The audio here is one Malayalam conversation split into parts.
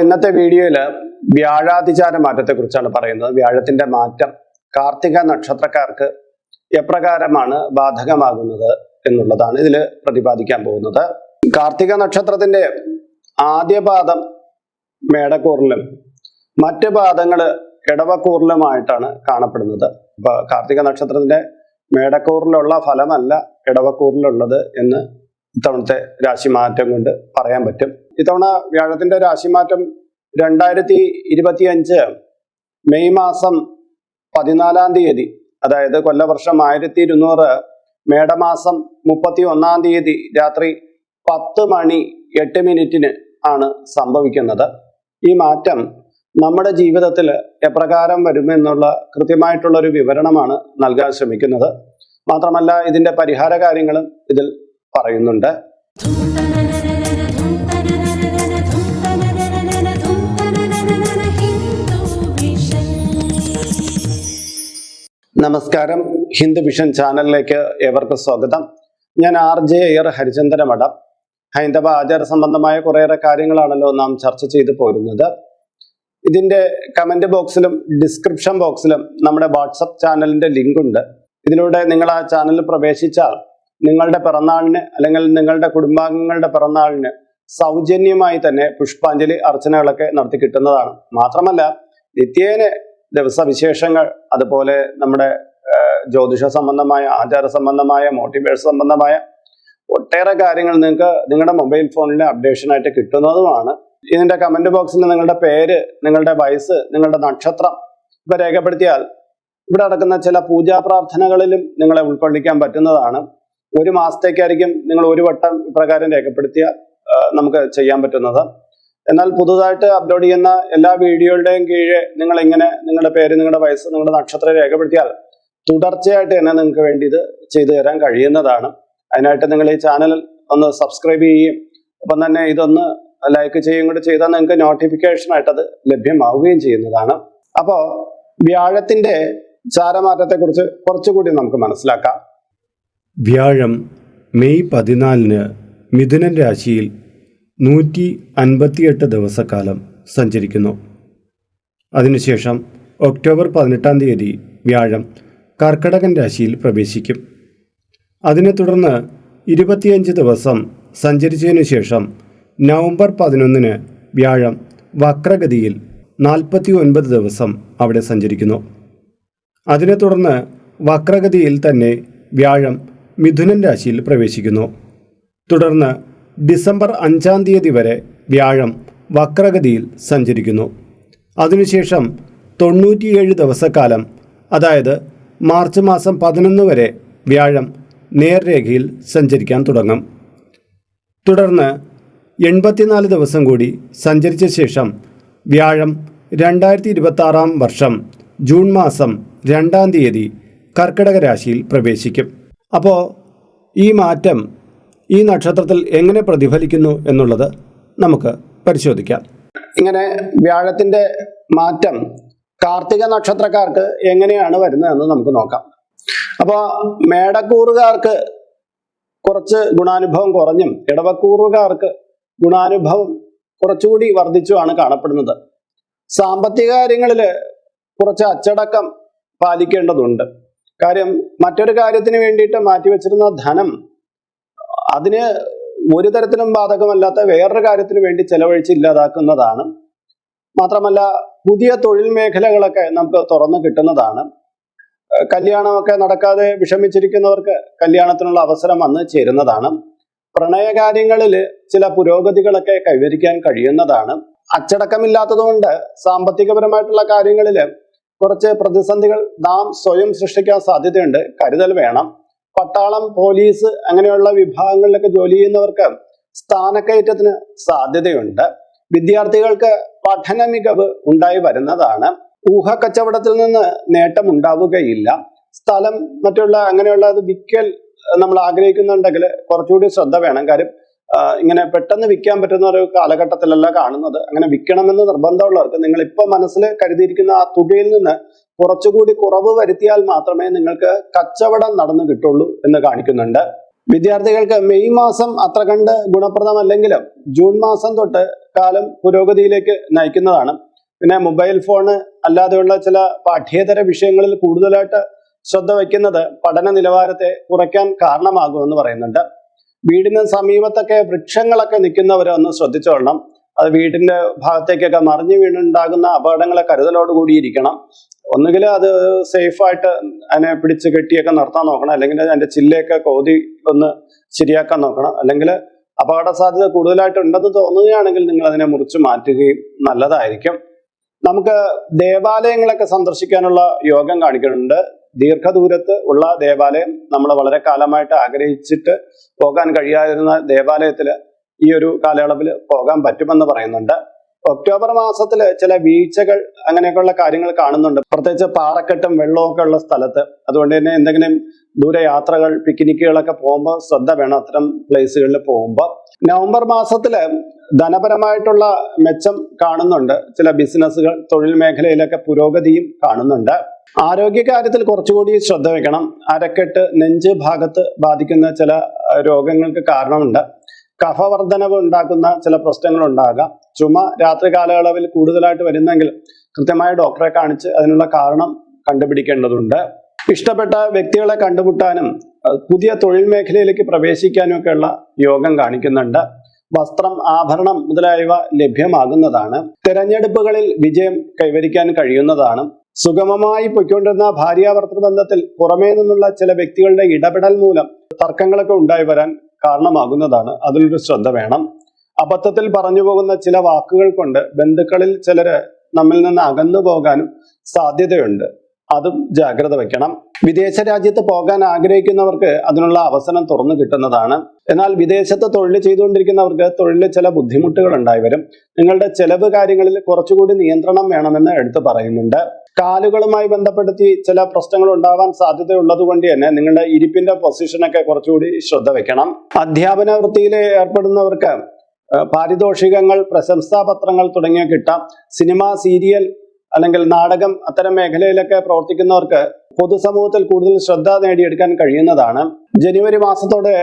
ഇന്നത്തെ വീഡിയോയിൽ വ്യാഴാതിചാര മാറ്റത്തെ കുറിച്ചാണ് പറയുന്നത്. വ്യാഴത്തിന്റെ മാറ്റം കാർത്തിക നക്ഷത്രക്കാർക്ക് എപ്രകാരമാണ് ബാധകമാകുന്നത് എന്നുള്ളതാണ് ഇതിൽ പ്രതിപാദിക്കാൻ പോകുന്നത്. കാർത്തിക നക്ഷത്രത്തിന്റെ ആദ്യ പാദം മേടക്കൂറിലും മറ്റ് പാദങ്ങൾ ഇടവക്കൂറിലുമായിട്ടാണ് കാണപ്പെടുന്നത്. അപ്പൊ കാർത്തിക നക്ഷത്രത്തിന്റെ മേടക്കൂറിലുള്ള ഫലമല്ല ഇടവക്കൂറിലുള്ളത് എന്ന് ഇത്തവണത്തെ രാശിമാറ്റം കൊണ്ട് പറയാൻ പറ്റും. ഇത്തവണ വ്യാഴത്തിന്റെ രാശിമാറ്റം രണ്ടായിരത്തി ഇരുപത്തി അഞ്ച് മെയ് മാസം പതിനാലാം തീയതി അതായത് കൊല്ലവർഷം ആയിരത്തി ഇരുന്നൂറ് മേടമാസം മുപ്പത്തി ഒന്നാം തീയതി രാത്രി പത്ത് മണി എട്ട് മിനിറ്റിന് ആണ് സംഭവിക്കുന്നത്. ഈ മാറ്റം നമ്മുടെ ജീവിതത്തിൽ എപ്രകാരം വരുമെന്നുള്ള കൃത്യമായിട്ടുള്ള ഒരു വിവരണമാണ് നൽകാൻ ശ്രമിക്കുന്നത്. മാത്രമല്ല ഇതിന്റെ പരിഹാര കാര്യങ്ങളും ഇതിൽ പറയുന്നുണ്ട്. നമസ്കാരം. ഹിന്ദു വിഷൻ ചാനലിലേക്ക് ഏവർക്കും സ്വാഗതം. ഞാൻ ആർ ജെ അയ്യർ ഹരിചന്ദ്ര മഠം. ഹൈന്ദവ ആചാര സംബന്ധമായ കുറേയേറെ കാര്യങ്ങളാണല്ലോ നാം ചർച്ച ചെയ്തു പോരുന്നത്. ഇതിന്റെ കമന്റ് ബോക്സിലും ഡിസ്ക്രിപ്ഷൻ ബോക്സിലും നമ്മുടെ വാട്സപ്പ് ചാനലിന്റെ ലിങ്ക് ഉണ്ട് ഇതിലൂടെ നിങ്ങൾ ആ ചാനലിൽ പ്രവേശിച്ചാൽ നിങ്ങളുടെ പിറന്നാളിന് അല്ലെങ്കിൽ നിങ്ങളുടെ കുടുംബാംഗങ്ങളുടെ പിറന്നാളിന് സൗജന്യമായി തന്നെ പുഷ്പാഞ്ജലി അർച്ചനകളൊക്കെ നടത്തി കിട്ടുന്നതാണ്. മാത്രമല്ല നിത്യേന ദിവസവിശേഷങ്ങൾ അതുപോലെ നമ്മുടെ ജ്യോതിഷ സംബന്ധമായ ആചാര സംബന്ധമായ മോട്ടിവേഷൻ സംബന്ധമായ ഒട്ടേറെ കാര്യങ്ങൾ നിങ്ങൾക്ക് നിങ്ങളുടെ മൊബൈൽ ഫോണിൽ അപ്ഡേഷനായിട്ട് കിട്ടുന്നതുമാണ്. ഇതിന്റെ കമന്റ് ബോക്സിൽ നിങ്ങളുടെ പേര് നിങ്ങളുടെ വയസ്സ് നിങ്ങളുടെ നക്ഷത്രം ഇവ രേഖപ്പെടുത്തിയാൽ ഇവിടെ നടക്കുന്ന ചില പൂജാ പ്രാർത്ഥനകളിലും നിങ്ങളെ ഉൾക്കൊള്ളിക്കാൻ പറ്റുന്നതാണ്. ഒരു മാസത്തേക്കായിരിക്കും നിങ്ങൾ ഒരു വട്ടം ഇപ്രകാരം രേഖപ്പെടുത്തിയാൽ നമുക്ക് ചെയ്യാൻ പറ്റുന്നത്. എന്നാൽ പുതുതായിട്ട് അപ്ലോഡ് ചെയ്യുന്ന എല്ലാ വീഡിയോകളുടെയും കീഴെ നിങ്ങൾ എങ്ങനെ നിങ്ങളുടെ പേര് നിങ്ങളുടെ വയസ്സ് നിങ്ങളുടെ നക്ഷത്രം രേഖപ്പെടുത്തിയാൽ തുടർച്ചയായിട്ട് തന്നെ നിങ്ങൾക്ക് വേണ്ടി ഇത് ചെയ്തു തരാൻ കഴിയുന്നതാണ്. അതിനായിട്ട് നിങ്ങൾ ഈ ചാനൽ ഒന്ന് സബ്സ്ക്രൈബ് ചെയ്യുകയും ഒപ്പം തന്നെ ഇതൊന്ന് ലൈക്ക് ചെയ്യുകയും കൂടി ചെയ്താൽ നിങ്ങൾക്ക് നോട്ടിഫിക്കേഷൻ ആയിട്ട് അത് ലഭ്യമാവുകയും ചെയ്യുന്നതാണ്. അപ്പോൾ വ്യാഴത്തിന്റെ ചാരമാറ്റത്തെക്കുറിച്ച് കുറച്ചുകൂടി നമുക്ക് മനസ്സിലാക്കാം. വ്യാഴം മെയ് പതിനാലിന് മിഥുനൻ രാശിയിൽ നൂറ്റി അൻപത്തിയെട്ട് ദിവസക്കാലം സഞ്ചരിക്കുന്നു. അതിനുശേഷം ഒക്ടോബർ പതിനെട്ടാം തീയതി വ്യാഴം കർക്കടകൻ രാശിയിൽ പ്രവേശിക്കും. അതിനെ തുടർന്ന് ഇരുപത്തിയഞ്ച് ദിവസം സഞ്ചരിച്ചതിനു ശേഷം നവംബർ പതിനൊന്നിന് വ്യാഴം വക്രഗതിയിൽ നാൽപ്പത്തി ഒൻപത് ദിവസം അവിടെ സഞ്ചരിക്കുന്നു. അതിനെ തുടർന്ന് വക്രഗതിയിൽ തന്നെ വ്യാഴം മിഥുനൻ രാശിയിൽ പ്രവേശിക്കുന്നു. തുടർന്ന് ഡിസംബർ അഞ്ചാം തീയതി വരെ വ്യാഴം വക്രഗതിയിൽ സഞ്ചരിക്കുന്നു. അതിനുശേഷം തൊണ്ണൂറ്റിയേഴ് ദിവസക്കാലം അതായത് മാർച്ച് മാസം പതിനൊന്ന് വരെ വ്യാഴം നേർരേഖയിൽ സഞ്ചരിക്കാൻ തുടങ്ങും. തുടർന്ന് എൺപത്തിനാല് ദിവസം കൂടി സഞ്ചരിച്ച ശേഷം വ്യാഴം രണ്ടായിരത്തി ഇരുപത്തി ആറാം വർഷം ജൂൺ മാസം രണ്ടാം തീയതി കർക്കിടക രാശിയിൽ പ്രവേശിക്കും. അപ്പോൾ ഈ മാറ്റം ഈ നക്ഷത്രത്തിൽ എങ്ങനെ പ്രതിഫലിക്കുന്നു എന്നുള്ളത് നമുക്ക് പരിശോധിക്കാം. ഇങ്ങനെ വ്യാഴത്തിന്റെ മാറ്റം കാർത്തിക നക്ഷത്രക്കാർക്ക് എങ്ങനെയാണ് വരുന്നതെന്ന് നമുക്ക് നോക്കാം. അപ്പോൾ മേടക്കൂറുകാർക്ക് കുറച്ച് ഗുണാനുഭവം കുറഞ്ഞും ഇടവക്കൂറുകാർക്ക് ഗുണാനുഭവം കുറച്ചുകൂടി വർദ്ധിച്ചുമാണ് കാണപ്പെടുന്നത്. സാമ്പത്തിക കാര്യങ്ങളിൽ കുറച്ച് അച്ചടക്കം പാലിക്കേണ്ടതുണ്ട്. കാര്യം മറ്റൊരു കാര്യത്തിന് വേണ്ടിയിട്ട് മാറ്റിവെച്ചിരുന്ന ധനം അതിന് ഒരു തരത്തിലും ബാധകമല്ലാത്ത വേറൊരു കാര്യത്തിന് വേണ്ടി ചെലവഴിച്ച് ഇല്ലാതാക്കുന്നതാണ്. മാത്രമല്ല പുതിയ തൊഴിൽ മേഖലകളൊക്കെ നമുക്ക് തുറന്നു കിട്ടുന്നതാണ്. കല്യാണമൊക്കെ നടക്കാതെ വിഷമിച്ചിരിക്കുന്നവർക്ക് കല്യാണത്തിനുള്ള അവസരം വന്ന് ചേരുന്നതാണ്. പ്രണയകാര്യങ്ങളിൽ ചില പുരോഗതികളൊക്കെ കൈവരിക്കാൻ കഴിയുന്നതാണ്. അച്ചടക്കമില്ലാത്തതുകൊണ്ട് സാമ്പത്തികപരമായിട്ടുള്ള കാര്യങ്ങളിൽ കുറച്ച് പ്രതിസന്ധികൾ നാം സ്വയം സൃഷ്ടിക്കാൻ സാധ്യതയുണ്ട്. കരുതൽ വേണം. പട്ടാളം പോലീസ് അങ്ങനെയുള്ള വിഭാഗങ്ങളിലൊക്കെ ജോലി ചെയ്യുന്നവർക്ക് സ്ഥാനക്കയറ്റത്തിന് സാധ്യതയുണ്ട്. വിദ്യാർത്ഥികൾക്ക് പഠന മികവ് ഉണ്ടായി വരുന്നതാണ്. ഊഹക്കച്ചവടത്തിൽ നിന്ന് നേട്ടം ഉണ്ടാവുകയില്ല. സ്ഥലം മറ്റുള്ള അങ്ങനെയുള്ള അത് വിൽക്കൽ നമ്മൾ ആഗ്രഹിക്കുന്നുണ്ടെങ്കിൽ കുറച്ചുകൂടി ശ്രദ്ധ വേണം. കാര്യം ഇങ്ങനെ പെട്ടെന്ന് വിൽക്കാൻ പറ്റുന്ന ഒരു കാലഘട്ടത്തിലല്ല കാണുന്നത്. അങ്ങനെ വിൽക്കണമെന്ന് നിർബന്ധമുള്ളവർക്ക് നിങ്ങൾ ഇപ്പൊ മനസ്സിൽ കരുതിയിരിക്കുന്ന ആ തുകയിൽ നിന്ന് കുറച്ചുകൂടി കുറവ് വരുത്തിയാൽ മാത്രമേ നിങ്ങൾക്ക് കച്ചവടം നടന്നു കിട്ടുള്ളൂ എന്ന് കാണിക്കുന്നുണ്ട്. വിദ്യാർത്ഥികൾക്ക് മെയ് മാസം അത്ര കണ്ട് ഗുണപ്രദമല്ലെങ്കിലും ജൂൺ മാസം തൊട്ട് കാലം പുരോഗതിയിലേക്ക് നയിക്കുന്നതാണ്. പിന്നെ മൊബൈൽ ഫോണ് അല്ലാതെയുള്ള ചില പാഠ്യേതര വിഷയങ്ങളിൽ കൂടുതലായിട്ട് ശ്രദ്ധ വയ്ക്കുന്നത് പഠന നിലവാരത്തെ കുറയ്ക്കാൻ കാരണമാകുമെന്ന് പറയുന്നുണ്ട്. വീടിന് സമീപത്തൊക്കെ വൃക്ഷങ്ങളൊക്കെ നിൽക്കുന്നവരെ ഒന്ന് ശ്രദ്ധിച്ചോളണം. അത് വീടിന്റെ ഭാഗത്തേക്കൊക്കെ മറിഞ്ഞു വീണുണ്ടാകുന്ന അപകടങ്ങളെ കരുതലോടുകൂടി ഇരിക്കണം. ഒന്നുകിൽ അത് സേഫായിട്ട് അതിനെ പിടിച്ച് കെട്ടിയൊക്കെ നിർത്താൻ നോക്കണം. അല്ലെങ്കിൽ അതിന്റെ ചില്ലയൊക്കെ കോതി ഒന്ന് ശരിയാക്കാൻ നോക്കണം. അല്ലെങ്കിൽ അപകട സാധ്യത കൂടുതലായിട്ട് ഉണ്ടെന്ന് തോന്നുകയാണെങ്കിൽ നിങ്ങൾ അതിനെ മുറിച്ച് മാറ്റുകയും നല്ലതായിരിക്കും. നമുക്ക് ദേവാലയങ്ങളൊക്കെ സന്ദർശിക്കാനുള്ള യോഗം കാണിക്കുന്നുണ്ട്. ദീർഘദൂരത്ത് ഉള്ള ദേവാലയം നമ്മൾ വളരെ കാലമായിട്ട് ആഗ്രഹിച്ചിട്ട് പോകാൻ കഴിയാതിരുന്ന ദേവാലയത്തിൽ ഈ ഒരു കാലയളവിൽ പോകാൻ പറ്റുമെന്ന് പറയുന്നുണ്ട്. ഒക്ടോബർ മാസത്തിൽ ചില വീഴ്ചകൾ അങ്ങനെയൊക്കെയുള്ള കാര്യങ്ങൾ കാണുന്നുണ്ട്. പ്രത്യേകിച്ച് പാറക്കെട്ടും വെള്ളമൊക്കെ ഉള്ള സ്ഥലത്ത്. അതുകൊണ്ട് തന്നെ എന്തെങ്കിലും ദൂരയാത്രകൾ പിക്നിക്കുകളൊക്കെ പോകുമ്പോൾ ശ്രദ്ധ വേണം അത്തരം പ്ലേസുകളിൽ പോകുമ്പോൾ. നവംബർ മാസത്തിൽ ധനപരമായിട്ടുള്ള മെച്ചം കാണുന്നുണ്ട്. ചില ബിസിനസ്സുകൾ തൊഴിൽ മേഖലയിലൊക്കെ പുരോഗതിയും കാണുന്നുണ്ട്. ആരോഗ്യകാര്യത്തിൽ കുറച്ചുകൂടി ശ്രദ്ധ വെക്കണം. അരക്കെട്ട് നെഞ്ച് ഭാഗത്ത് ബാധിക്കുന്ന ചില രോഗങ്ങൾക്ക് കാരണമുണ്ട്. കഫവർദ്ധനവ് ഉണ്ടാക്കുന്ന ചില പ്രശ്നങ്ങൾ ഉണ്ടാകാം ചുമ രാത്രി കാലയളവിൽ കൂടുതലായിട്ട് വരുന്നെങ്കിൽ കൃത്യമായ ഡോക്ടറെ കാണിച്ച് അതിനുള്ള കാരണം കണ്ടുപിടിക്കേണ്ടതുണ്ട്. ഇഷ്ടപ്പെട്ട വ്യക്തികളെ കണ്ടുമുട്ടാനും പുതിയ തൊഴിൽ മേഖലയിലേക്ക് പ്രവേശിക്കാനും ഒക്കെയുള്ള യോഗം കാണിക്കുന്നുണ്ട്. വസ്ത്രം ആഭരണം മുതലായവ ലഭ്യമാകുന്നതാണ്. തെരഞ്ഞെടുപ്പുകളിൽ വിജയം കൈവരിക്കാൻ കഴിയുന്നതാണ്. സുഗമമായി പൊയ്ക്കൊണ്ടിരുന്ന ഭാര്യാഭർത്തൃ ബന്ധത്തിൽ പുറമേ നിന്നുള്ള ചില വ്യക്തികളുടെ ഇടപെടൽ മൂലം തർക്കങ്ങളൊക്കെ ഉണ്ടായി വരാൻ കാരണമാകുന്നതാണ്. അതിലൊരു ശ്രദ്ധ വേണം. അബദ്ധത്തിൽ പറഞ്ഞു പോകുന്ന ചില വാക്കുകൾ കൊണ്ട് ബന്ധുക്കളിൽ ചിലര് നമ്മിൽ നിന്ന് അകന്നു പോകാനും സാധ്യതയുണ്ട്. അതും ജാഗ്രത വെക്കണം വിദേശ രാജ്യത്ത് പോകാൻ ആഗ്രഹിക്കുന്നവർക്ക് അതിനുള്ള അവസരം തുറന്നു കിട്ടുന്നതാണ്. എന്നാൽ വിദേശത്ത് തൊഴിൽ ചെയ്തുകൊണ്ടിരിക്കുന്നവർക്ക് തൊഴിലിൽ ചില ബുദ്ധിമുട്ടുകൾ ഉണ്ടായി വരും. നിങ്ങളുടെ ചെലവ് കാര്യങ്ങളിൽ കുറച്ചുകൂടി നിയന്ത്രണം വേണമെന്ന് എടുത്തു പറയുന്നുണ്ട്. കാലുകളുമായി ബന്ധപ്പെടുത്തി ചില പ്രശ്നങ്ങൾ ഉണ്ടാവാൻ സാധ്യതയുള്ളത് കൊണ്ട് തന്നെ നിങ്ങളുടെ ഇരിപ്പിന്റെ പൊസിഷനൊക്കെ കുറച്ചുകൂടി ശ്രദ്ധ വെക്കണം. അധ്യാപന വൃത്തിയിൽ ഏർപ്പെടുന്നവർക്ക് പാരിതോഷികങ്ങൾ പ്രശംസാ പത്രങ്ങൾ തുടങ്ങിയ കിട്ടാം. സിനിമ സീരിയൽ അല്ലെങ്കിൽ നാടകം അത്തരം മേഖലയിലൊക്കെ പ്രവർത്തിക്കുന്നവർക്ക് പൊതുസമൂഹത്തിൽ കൂടുതൽ ശ്രദ്ധ നേടിയെടുക്കാൻ കഴിയുന്നതാണ്. ജനുവരി മാസത്തോടെ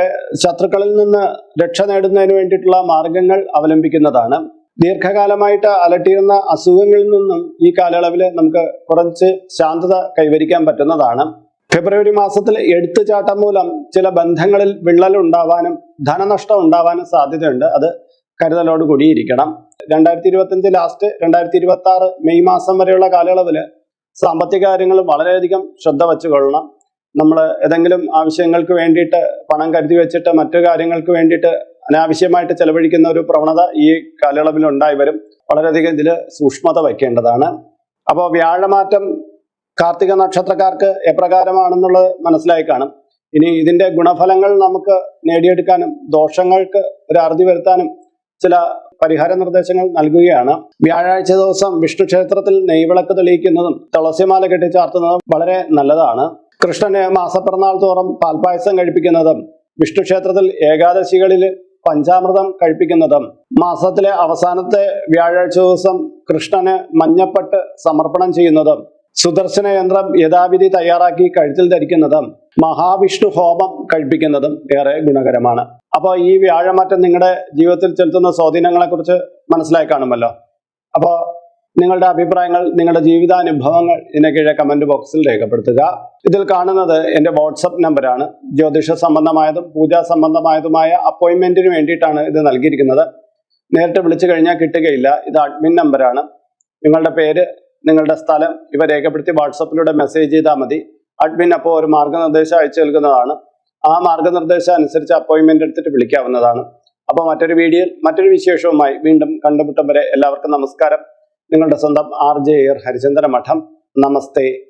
ശത്രുക്കളിൽ നിന്ന് രക്ഷ നേടുന്നതിന് വേണ്ടിയിട്ടുള്ള മാർഗങ്ങൾ അവലംബിക്കുന്നതാണ്. ദീർഘകാലമായിട്ട് അലട്ടിയിരുന്ന അസുഖങ്ങളിൽ നിന്നും ഈ കാലയളവിൽ നമുക്ക് കുറച്ച് ശാന്തത കൈവരിക്കാൻ പറ്റുന്നതാണ്. ഫെബ്രുവരി മാസത്തിൽ എടുത്തുചാട്ടം മൂലം ചില ബന്ധങ്ങളിൽ വിള്ളൽ ഉണ്ടാവാനും ധനനഷ്ടം ഉണ്ടാവാനും സാധ്യതയുണ്ട്. അത് കരുതലോട് കൂടിയിരിക്കണം. രണ്ടായിരത്തി ഇരുപത്തിയഞ്ച് ലാസ്റ്റ് രണ്ടായിരത്തി ഇരുപത്തി ആറ് മെയ് മാസം വരെയുള്ള കാലയളവിൽ സാമ്പത്തിക കാര്യങ്ങൾ വളരെയധികം ശ്രദ്ധ വെച്ചുകൊള്ളണം. നമ്മൾ ഏതെങ്കിലും ആവശ്യങ്ങൾക്ക് വേണ്ടിയിട്ട് പണം കരുതി വെച്ചിട്ട് മറ്റു കാര്യങ്ങൾക്ക് വേണ്ടിയിട്ട് അനാവശ്യമായിട്ട് ചെലവഴിക്കുന്ന ഒരു പ്രവണത ഈ കാലയളവിൽ ഉണ്ടായി വരും. വളരെയധികം ഇതിൽ സൂക്ഷ്മത വയ്ക്കേണ്ടതാണ്. അപ്പോൾ വ്യാഴമാറ്റം കാർത്തിക നക്ഷത്രക്കാർക്ക് എപ്രകാരമാണെന്നുള്ളത് മനസ്സിലായി കാണും. ഇനി ഇതിന്റെ ഗുണഫലങ്ങൾ നമുക്ക് നേടിയെടുക്കാനും ദോഷങ്ങൾക്ക് ഒരു അറുതി വരുത്താനും ചില പരിഹാര നിർദ്ദേശങ്ങൾ നൽകുകയാണ്. വ്യാഴാഴ്ച ദിവസം വിഷ്ണു ക്ഷേത്രത്തിൽ നെയ്വിളക്ക് തെളിയിക്കുന്നതും തുളസിമാല കെട്ടിച്ചാർത്തുന്നതും വളരെ നല്ലതാണ്. കൃഷ്ണന് മാസപ്പിറന്നാൾ തോറും പാൽപായസം കഴിപ്പിക്കുന്നതും വിഷ്ണു ക്ഷേത്രത്തിൽ ഏകാദശികളിൽ പഞ്ചാമൃതം കഴിപ്പിക്കുന്നതും മാസത്തിലെ അവസാനത്തെ വ്യാഴാഴ്ച ദിവസം കൃഷ്ണന് മഞ്ഞപ്പെട്ട് സമർപ്പണം ചെയ്യുന്നതും സുദർശന യന്ത്രം യഥാവിധി തയ്യാറാക്കി കഴുത്തിൽ ധരിക്കുന്നതും മഹാവിഷ്ണു ഹോമം കഴിപ്പിക്കുന്നതും ഏറെ ഗുണകരമാണ്. അപ്പോൾ ഈ വ്യാഴമാറ്റം നിങ്ങളുടെ ജീവിതത്തിൽ ചെലുത്തുന്ന സ്വാധീനങ്ങളെക്കുറിച്ച് മനസ്സിലായി കാണുമല്ലോ. അപ്പോൾ നിങ്ങളുടെ അഭിപ്രായങ്ങൾ നിങ്ങളുടെ ജീവിതാനുഭവങ്ങൾ ഇതിനെ കീഴെ കമന്റ് ബോക്സിൽ രേഖപ്പെടുത്തുക. ഇതിൽ കാണുന്നത് എന്റെ വാട്സപ്പ് നമ്പറാണ് ജ്യോതിഷ സംബന്ധമായതും പൂജാ സംബന്ധമായതുമായ അപ്പോയിൻമെന്റിന് വേണ്ടിയിട്ടാണ് ഇത് നൽകിയിരിക്കുന്നത്. നേരിട്ട് വിളിച്ചു കഴിഞ്ഞാൽ കിട്ടുകയില്ല. ഇത് അഡ്മിൻ നമ്പറാണ് നിങ്ങളുടെ പേര് നിങ്ങളുടെ സ്ഥലം ഇവ രേഖപ്പെടുത്തി വാട്സപ്പിലൂടെ മെസ്സേജ് ചെയ്താൽ മതി. അഡ്മിൻ അപ്പോൾ ഒരു മാർഗനിർദ്ദേശം അയച്ചു നൽകുന്നതാണ്. ആ മാർഗനിർദ്ദേശം അനുസരിച്ച് അപ്പോയിൻമെന്റ് എടുത്തിട്ട് വിളിക്കാവുന്നതാണ്. അപ്പോൾ മറ്റൊരു വീഡിയോയിൽ മറ്റൊരു വിശേഷവുമായി വീണ്ടും കണ്ടുമുട്ടും വരെ എല്ലാവർക്കും നമസ്കാരം. നിങ്ങളുടെ സ്വന്തം ആർ ജെ എയർ ഹരിചന്ദ്ര മഠം. നമസ്തേ.